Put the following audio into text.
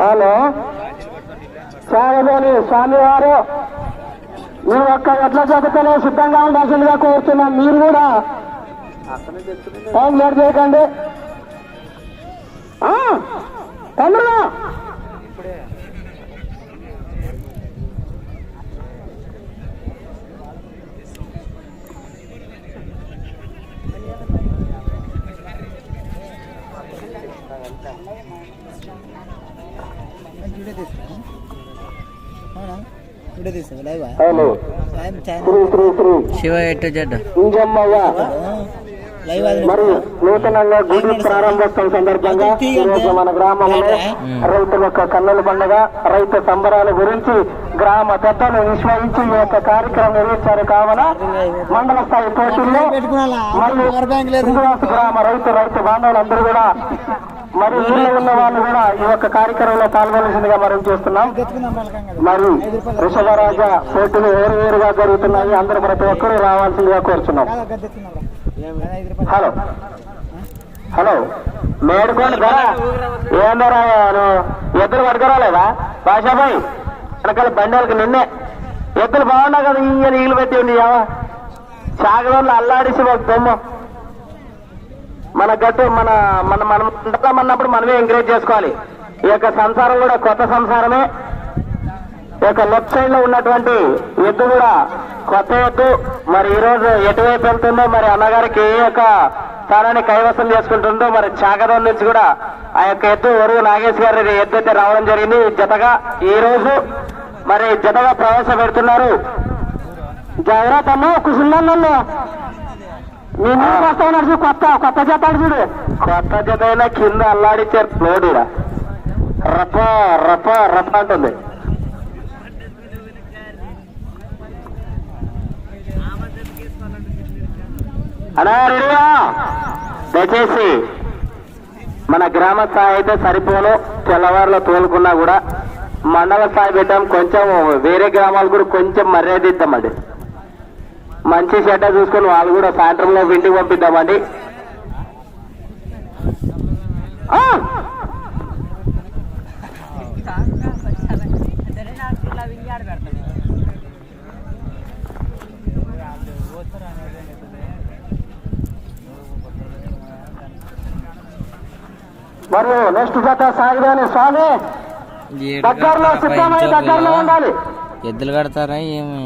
Hello? సాగబోని స్వామివారు మీ ఒక్క ఎట్ల జతతోనే సిద్ధంగా ఉండాల్సిందిగా కోరుతున్నాం. మీరు కూడా టైం లేట్ చేయకండి. తమ్ముడు. Thank you. శివ ఎట్టు జడ్డ? ఇంజమ్మయ్య లైవ్ అది మరి నూతనంగా గుడి ప్రారంభోత్సవం సందర్భంగా ఈరోజు మన గ్రామంలో రైతుల యొక్క కన్నుల పండుగ రైతు సంబరాల గురించి గ్రామ పెద్దలు విశ్వసించి ఈ యొక్క కార్యక్రమం నిర్వహించారు కావున మండల స్థాయి పోటీల్లో మరియు శ్రీనివాస గ్రామ రైతు రైతు బాంధవులందరూ కూడా మరి ఊళ్ళో ఉన్న వాళ్ళు కూడా ఈ యొక్క కార్యక్రమంలో పాల్గొనాల్సిందిగా మనం చేస్తున్నాం. తెచ్చుకుందాం పలకం మరి వృషభరాజ పోటీలు వేరు వేరుగా జరుగుతున్నాయి. అందరూ ప్రతి ఒక్కరూ రావాల్సిందిగా కోరుచున్నాం. హలో. హలో. మేడుకోండి కదా ఏందరా నువ్వు ఎద్దులు పట్టుకురాలేదా? భాషాబాయ్ వెనకాల బండలకి నిన్నే. ఎద్దులు బాగున్నా కదా ఈ నీళ్ళు పెట్టి ఉండి చాగలో అల్లాడిసి ఒక దొమ్మ మన గట్టు మన మన మనం అన్నప్పుడు మనమే ఎంకరేజ్ చేసుకోవాలి. ఈ యొక్క సంసారం కూడా కొత్త సంసారమే. ఈ యొక్క లెఫ్ట్ సైడ్లో ఉన్నటువంటి ఎద్దు కూడా కొత్త ఎద్దు. మరి ఈ రోజు ఎటువైపు వెళ్తుందో మరి అన్నగారికి ఏ యొక్క స్థానాన్ని కైవసం చేసుకుంటుందో మరి చాగదం నుంచి కూడా ఆ యొక్క ఎద్దు వరువు నాగేష్ గారి ఎద్దు అయితే రావడం జరిగింది. జతగా ఈ రోజు మరి జతగా ప్రవేశపెడుతున్నారు. జాగ్రత్త అమ్మ కుసున్నాను మీ వస్తా ఉన్నాడు చూడు కొత్త కొత్త జత చూడు. కొత్త జత అయినా కింద అల్లాడిచ్చారు లోడు ఈడ. రప రప రప అంటుంది. అలా రెడీయా? దయచేసి మన గ్రామ స్థాయి అయితే సరిపోను. తెల్లవారులో తోలుకున్నా కూడా మండల స్థాయి పెట్టాం. కొంచెం వేరే గ్రామాలు కూడా కొంచెం మర్యాద ఇద్దామండి మంచి చెడ్డ చూసుకొని వాళ్ళు కూడా సాయంత్రంలో ఇంటికి పంపిద్దామండి. ఆ! మరియు నెక్స్ట్ జత సాగిదాని స్వామి. దగ్గరలో సిద్ధమై దగ్గరలో ఉండాలి. ఎద్దులు కడతారా ఏమి?